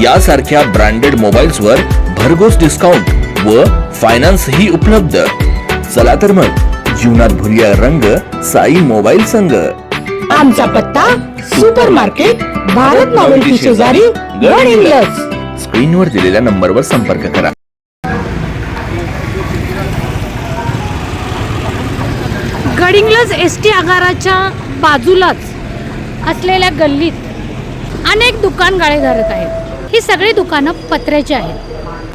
यासारख्या branded mobiles वर भरघोस डिस्काउंट व फायनान्स ही उपलब्ध. चला तर मग जीवनात भरूया रंग साई मोबाईल संघ. आमचा पत्ता सुपर मार्केट भारत नॉवेल्टी शेजारी गड हिंग्लज स्क्रीनवर दिलेल्या नंबरवर संपर्क करा. गडिंग्लज एस टी आगाराच्या बाजूलाच असलेल्या गल्लीत अनेक दुकान गाळेधारक आहेत. ही सगळी दुकानं पत्र्याची आहेत.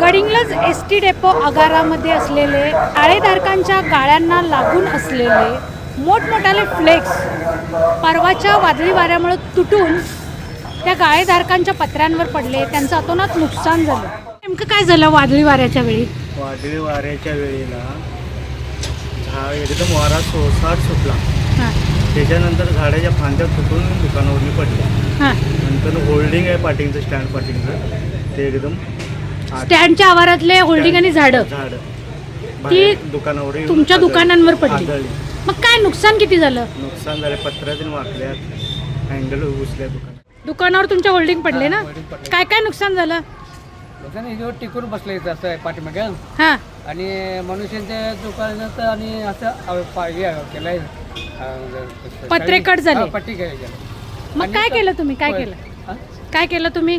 गडिंग्लज एस टी डेपो आगारामध्ये असलेले गाळेधारकांच्या गाळ्यांना लागून असलेले मोठमोठाले फ्लेक्स परवाच्या वादळी वाऱ्यामुळे तुटून त्या गाळेधारकांच्या पत्र्यांवर पडले. त्यांचं अतोनात नुकसान झालं. नेमकं काय झालं वादळी वाऱ्याच्या वेळी? वादळी वाऱ्याच्या वेळेला झाड एकदम वारा सोसाट सुटला. हां. त्याच्यानंतर झाडाच्या फांद्या फुटून दुकानावरली पडल्या. हां. नंतर होल्डिंग आहे पाटिंगचं स्टँड पाटिंगचं ते एकदम आत- स्टँडच्या आवारातले होल्डिंग आणि झाडं. झाड. बाहेर दुकानावर येऊन तुमच्या आदळली. दुकानांवर पडली. आदळली. मग काय नुकसान किती झालं? नुकसान झाले पत्र्यातून वाकल्यात. हँडल घुसल्या दुकानात. दुकानावर तुमच्या होल्डिंग पडले ना. काय काय नुकसान झालं? लोकांनी ह्याच्यावर टिकून बसले इथं असं पाठीमागे. हा. आणि मनुष्यांच्या दुकानात आणि असं हे केलंय. अ, पत्रे कट झाले. पट्टी. मग काय केलं तुम्ही? काय. केलं? काय केलं तुम्ही?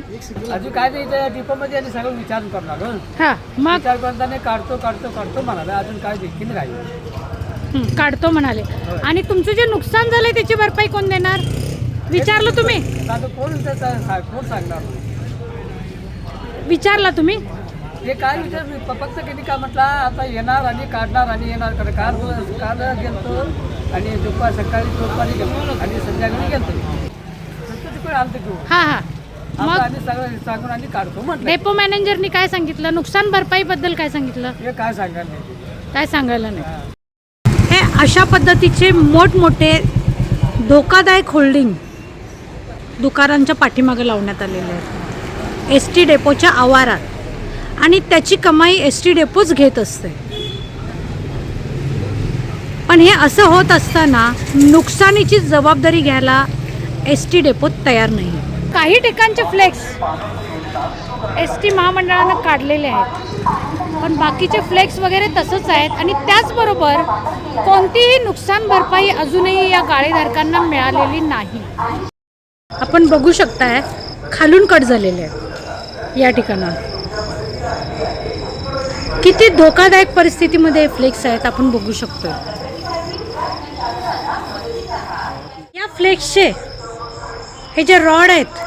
अजून काय नाही इथं डिपोमध्ये आणि सगळं विचार करणार हं. मग? विचार करताना काढतो काढतो काढतो म्हणाला अजून काय देखील राहील काढतो म्हणाले. आणि तुमचं जे नुकसान झालंय त्याची भरपाई कोण देणार? विचारलं तुम्ही? कोण कोण सांगणार? विचारला तुम्ही? हे काय विचार फक्त किती का म्हटलं आता येणार आणि काढणार आणि येणार. कारण काल काल गेलतो आणि दुपार सकाळी दुपारी गेलो आणि संध्याकाळी गेलतो फक्त तिकडे घेऊन हा. हा आता मग? आणि सगळं सांगून आणि काढतो म्हटलं. डेपो मॅनेजरनी काय सांगितलं? नुकसान भरपाई बद्दल काय सांगितलं? हे काय सांगायला नाही. काय सांगायला नाही. हे. अशा पद्धतीचे मोठमोठे धोकादायक होल्डिंग दुकानांच्या पाठीमागे लावण्यात आलेले आहेत. एस टी डेपोच्या आवारात. आणि त्याची कमाई एस टी डेपोच घेत असते. पण हे असं होत असताना नुकसानीची जबाबदारी घ्यायला एस टी डेपो तयार नाही. काही ठिकाणचे फ्लेक्स एस टी महामंडळानं काढलेले आहेत. पण बाकीचे फ्लेक्स वगैरे तसंच आहेत आणि त्याचबरोबर कोणतीही नुकसान भरपाई अजूनही या गाळेधारकांना मिळालेली नाही. आपण बघू शकताय खालून कट झालेले आहे या ठिकाणावर. किती धोकादायक परिस्थितीमध्ये फ्लेक्स आहेत आपण बघू शकतो या फ्लेक्सचे हे जे रॉड आहेत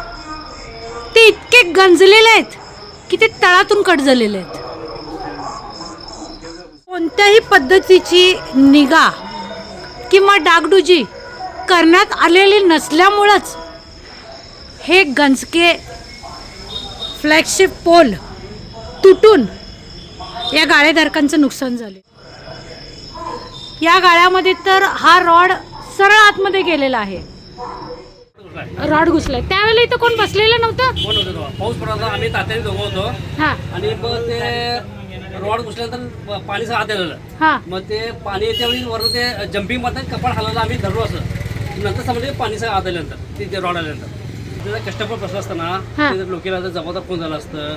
ते इतके गंजलेले आहेत की ते तळातून कट झालेले आहेत. कोणत्याही पद्धतीची निगा किंवा डागडुजी करण्यात आलेली नसल्यामुळंच हे गंजके फ्लॅगशिप पोल तुटून या गाळेधारकांचं नुकसान झाले. या गाळ्यामध्ये तर हा रॉड सरळ आतमध्ये गेलेला आहे. रॉड घुसलाय. त्यावेळेला इथं कोण बसलेलं नव्हतं? कोण होतं तेव्हा? पाऊस पडत होता. आम्ही तात्याने दोघं होतो. हा. आणि मग ते रॉड घुसल्यानंतर पाणी आत आलेलं. हा. मग ते पाणी येत्या वेळी वरून ते जम्पिंगमध्ये कपाळ हलवलं आम्ही धरलो असं. नंतर समजले पाणी सगळं आत आल्यानंतर ते- ते रॉड आल्यानंतर. त्याचा कस्टमर प्रश्न असताना हा. लोकेला जबाबदार कोण झालं असतं?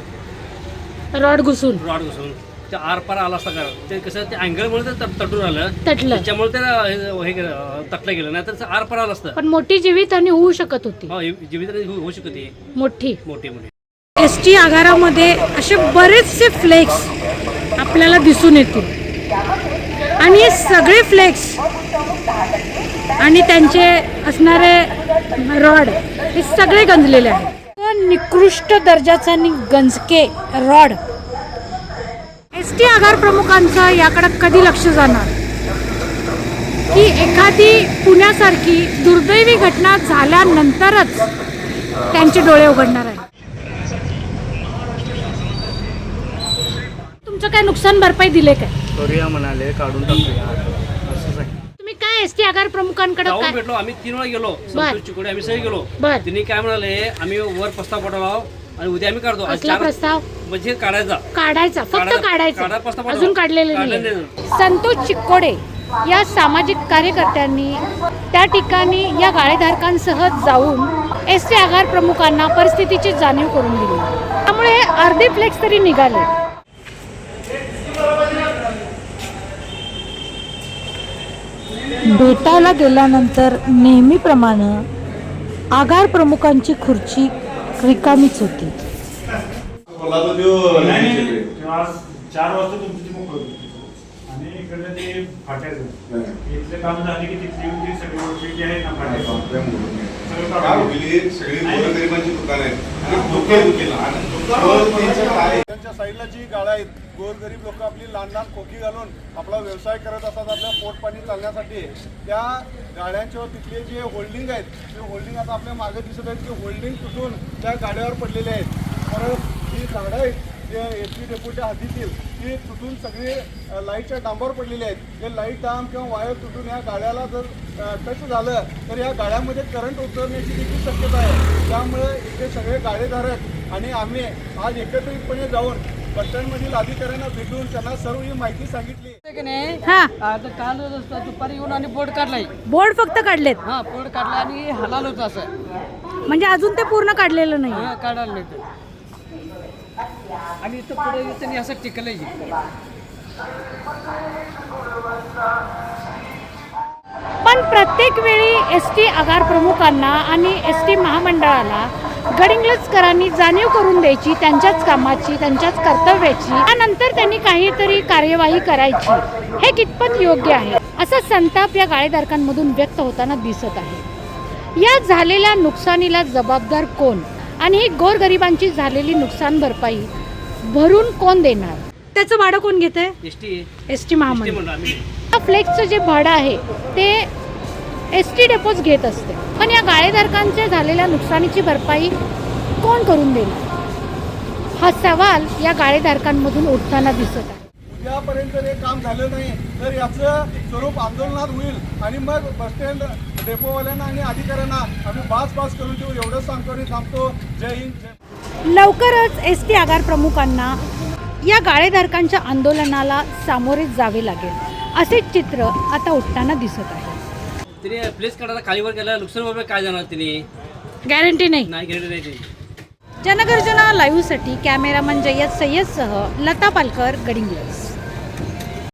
रॉड घुसून. रॉड घुसून. ते आर पार आला असता का ते कसं ते अँगलमुळे ते तट- तटून आलं. तटलं. त्याच्यामुळे ते हे- हे केलं, तटलं गेलं. नाही तर आर पार आलं असतं. पण मोठी जीवितहानी होऊ शकत होती. हो जीवित होऊ शकते मोठी. मोठी मोठी. एस टी आगारामध्ये असे बरेचसे फ्लेक्स आपल्याला दिसून येतील. आणि हे सगळे फ्लेक्स आणि त्यांचे असणारे रॉड हे सगळे गंजलेले आहेत. निकृष्ट दर्जाचा आणि गंजके रॉड टी आगार प्रमुखांचं याकडे कधी लक्ष जाणार? की एखादी पुण्यासारखी दुर्दैवी घटना झाल्यानंतरच त्यांचे डोळे उघडणार आहे? काय नुकसान भरपाई दिले काय? करूया म्हणाले काढून टाकूया. असंच आहे. तुम्ही काय एस टी आगार प्रमुखांकडे जाऊन काय? भेटलो. आम्ही तीन वेळा गेलो. संतोष चिकोडे आम्ही सगळे गेलो. बर. तिने काय म्हणाले आम्ही वर प्रस्ताव पाठवला आणि उद्या आम्ही काढतो. आज कसला चार- प्रस्ताव? म्हणजे काढायचा. काढायचा फक्त काढा- काढा काढायचा. अजून काढलेले नाही. संतोष चिक्कोडे या सामाजिक कार्यकर्त्यांनी त्या ठिकाणी या गाळेधारकांसह जाऊन एस टी आगार प्रमुखांना परिस्थितीची जाणीव करून दिली. त्यामुळे हे अर्धे फ्लेक्स तरी निघाले. भेटायला गेल्यानंतर नेहमीप्रमाणे आगार प्रमुखांची खुर्ची रिकामीच होती चार वाजता तुमची ती मोकळ होती आणि इकडे ते फाट्याचं इथले काम झाले की तिथली सगळी गोष्टी जी आहे ना फाट्याचं सगळं दुकान आहेत आणि दुकान दुखीला आणि दुकान त्यांचं काय त्यांच्या साईडला जी गाड्या आहेत गोरगरीब लोक आपली लहान लहान खोकी घालून आपला व्यवसाय करत असतात आपल्या पोटपाणी चालण्यासाठी. त्या गाड्यांच्या तिथले जे होल्डिंग आहेत ते होल्डिंग आता आपल्या मागे दिसत आहेत की होल्डिंग तुटून त्या गाड्यावर पडलेले आहेत. परत ही झाडं आहेत जे एस पी डेपोच्या हद्दीतील ती तुटून सगळी लाईटच्या डांबावर पडलेले आहेत. हे लाइट डांब किंवा वायर तुटून या गाड्याला जर टच झालं तर या गाड्यामध्ये करंट उतरण्याची देखील शक्यता आहे. त्यामुळे इथे सगळे गाडेधारक आणि आम्ही आज एकत्रितपणे जाऊन बसस्टँडमधील अधिकाऱ्यांना भेटून त्यांना सर्व ही माहिती सांगितली. की नाही? हा. आता काल दुपारी येऊन आणि बोर्ड काढलाय. बोर्ड फक्त काढलेत? हा बोर्ड काढला आणि हलाल होतं असं. म्हणजे अजून ते पूर्ण काढलेलं नाही. हा काढायला नाही ते. आणि इथं पुढे त्यांनी असं टिकलंय. पण प्रत्येक वेळी एस टी आगार प्रमुखांना आणि एस टी महामंडळाला गडिंग्लजकरांनी जाणीव करून द्यायची त्यांच्याच कामाची त्यांच्याच कर्तव्याची त्यानंतर त्यांनी काहीतरी कार्यवाही करायची. हे कितपत योग्य आहे? असा संताप या गाळेधारकांमधून व्यक्त होताना दिसत आहे. या झालेल्या नुकसानीला जबाबदार कोण? आणि ही गोरगरिबांची झालेली नुकसान भरपाई भरून कोण देणार? त्याचं भाडं कोण घेते टी. एस टी महामंडळ. फ्लेक्सचं जे भाडं आहे ते एस टी डेपोच घेत असते. पण या गाळेधारकांच्या झालेल्या नुकसानीची भरपाई कोण करून देणार हा सवाल या गाळेधारकांमधून उठताना दिसत आहे. उद्यापर्यंत हे काम झालं नाही तर याचं स्वरूप आंदोलनात होईल. आणि मग बसस्टँड डेपोवाल्यांना आणि अधिकाऱ्यांना आम्ही बास बास करून देऊ एवढंच सांगतो आणि थांबतो. जय हिंद लवकरच एस टी आगार प्रमुखांना या गाळेधारकांच्या आंदोलनाला सामोरे जावे लागेल. असे चित्र आता उठताना दिसत आहे. तिने प्लेस काढायला खालीवर गेला नुकसान भरपाई काय जाणार तिने? गॅरंटी नाही. नाही गेलेली नाही जनगर्जना लाईव्हसाठी कॅमेरामन जय्यद सय्यदसह लता पालकर गडिंग्लज.